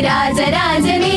രാജരാജനേ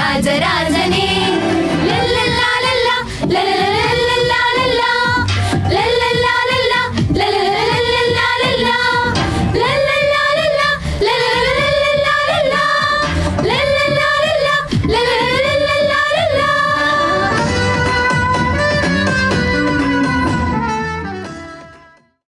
രാജരാജനേ